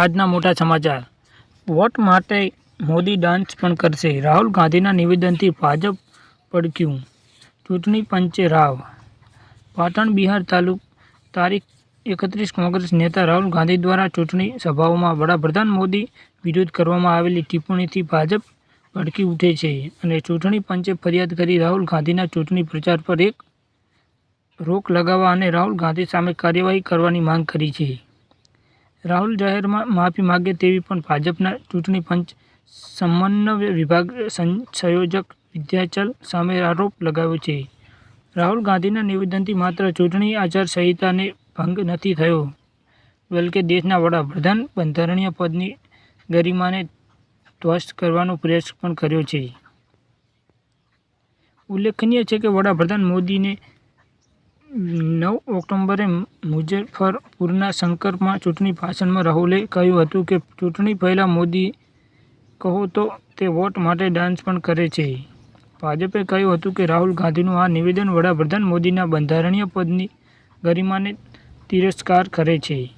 આજના મોટા સમાચાર. વોટ માટે મોદી ડાન્સ પણ કરશે? રાહુલ ગાંધીના નિવેદનથી ભાજપ પડક્યું. ચૂંટણી પંચે રાવ. પાટણ બિહાર તાલુક, તારીખ એકત્રીસ કોંગ્રેસ નેતા રાહુલ ગાંધી દ્વારા ચૂંટણી સભાઓમાં વડાપ્રધાન મોદી વિરુદ્ધ કરવામાં આવેલી ટિપ્પણીથી ભાજપ ભડકી ઉઠે છે અને ચૂંટણી પંચે ફરિયાદ કરી રાહુલ ગાંધીના ચૂંટણી પ્રચાર પર એક રોક લગાવવા અને રાહુલ ગાંધી સામે કાર્યવાહી કરવાની માંગ કરી છે. રાહુલ જાહેરમાં માફી માગે તેવી પણ ભાજપના ચૂંટણી પંચ સમન્વય વિભાગ સંયોજક વિદ્યાચલ સામે આરોપ લગાવ્યો છે. રાહુલ ગાંધીના નિવેદનથી માત્ર ચૂંટણી આચારસંહિતાને ભંગ નથી થયો, બલકે દેશના વડાપ્રધાન બંધારણીય પદની ગરિમાને ધ્વસ્ત કરવાનો પ્રયાસ પણ કર્યો છે. ઉલ્લેખનીય છે કે વડાપ્રધાન મોદીને નવ ઓક્ટોબરે મુઝફ્ફરપુરના શંકરમાં ચૂંટણી ભાષણમાં રાહુલે કહ્યું હતું કે, ચૂંટણી પહેલાં મોદી કહો તો તે વોટ માટે ડાન્સ પણ કરે છે. ભાજપે કહ્યું હતું કે, રાહુલ ગાંધીનું આ નિવેદન વડાપ્રધાન મોદીના બંધારણીય પદની ગરિમાને તિરસ્કાર કરે છે.